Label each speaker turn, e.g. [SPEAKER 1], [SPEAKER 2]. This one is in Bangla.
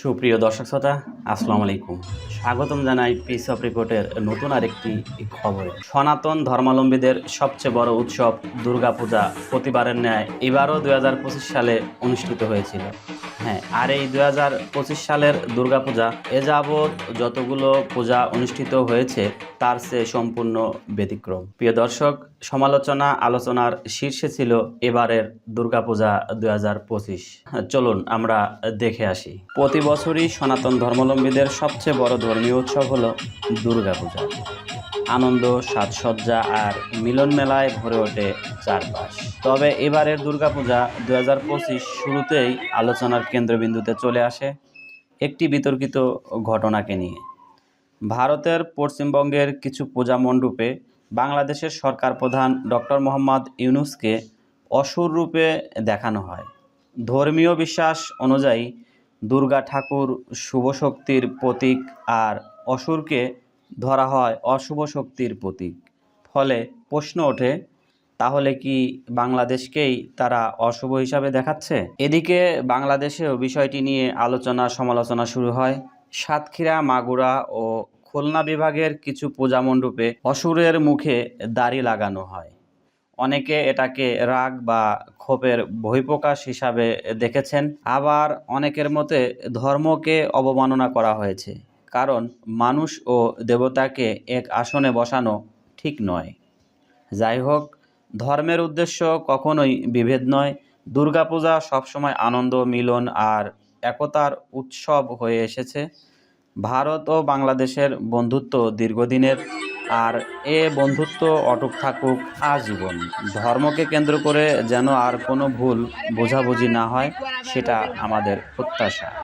[SPEAKER 1] সুপ্রিয় দর্শক শ্রোতা, আসসালামু আলাইকুম। স্বাগতম জানাই পিস অফ রিপোর্টের নতুন আরেকটি খবর। সনাতন ধর্মাবলম্বীদের সবচেয়ে বড় উৎসব দুর্গাপূজা প্রতিবারের ন্যায় এবারও দু হাজার পঁচিশ সালে অনুষ্ঠিত হয়েছিল। হ্যাঁ আর এই দু হাজার পঁচিশ সালের দুর্গাপূজা, এ যাবৎ যতগুলো পূজা অনুষ্ঠিত হয়েছে, তার চেয়ে সম্পূর্ণ ব্যতিক্রম। প্রিয় দর্শক, সমালোচনা, আলোচনার শীর্ষে ছিল এবারের দুর্গাপূজা দু হাজার পঁচিশ। চলুন আমরা দেখে আসি। প্রতি বছরই সনাতন ধর্মাবলম্বীদের সবচেয়ে বড় ধর্মীয় উৎসব হলো দুর্গাপূজা। আনন্দ, সাজসজ্জা আর মিলন মেলায় ভরে ওঠে চারপাশ। তবে এবারের দুর্গাপূজা দু হাজার পঁচিশ শুরুতেই আলোচনার কেন্দ্রবিন্দুতে চলে আসে একটি বিতর্কিত ঘটনাকে নিয়ে। ভারতের পশ্চিমবঙ্গের কিছু পূজা মণ্ডপে বাংলাদেশের সরকার প্রধান ডক্টর মোহাম্মদ ইউনুসকে অসুর রূপে দেখানো হয়। ধর্মীয় বিশ্বাস অনুযায়ী দুর্গা ঠাকুর শুভ শক্তির প্রতীক আর অসুরকে ধরা হয় অশুভ শক্তির প্রতীক। ফলে প্রশ্ন ওঠে, তাহলে কি বাংলাদেশকেই তারা অশুভ হিসাবে দেখাচ্ছে? এদিকে বাংলাদেশেও বিষয়টি নিয়ে আলোচনা সমালোচনা শুরু হয়। সাতক্ষীরা, মাগুরা ও খুলনা বিভাগের কিছু পূজা মণ্ডপে অসুরের মুখে দাড়ি লাগানো হয়। অনেকে এটাকে রাগ বা ক্ষোভের বহিঃপ্রকাশ হিসাবে দেখেছেন। আবার অনেকের মতে ধর্মকে অবমাননা করা হয়েছে। কারণ মানুষ ও দেবতাকে এক আসনে বসানো ঠিক নয়। যাই হোক ধর্মের উদ্দেশ্য কখনোই বিভেদ নয়। দুর্গাপূজা সবসময় আনন্দ, মিলন আর একতার উৎসব হয়ে এসেছে। ভারত ও বাংলাদেশের বন্ধুত্ব দীর্ঘদিনের আর এ বন্ধুত্ব অটুট থাকুক আজীবন। ধর্মকে কেন্দ্র করে যেন আর কোনো ভুল বোঝাবুঝি না হয়, সেটা আমাদের প্রত্যাশা।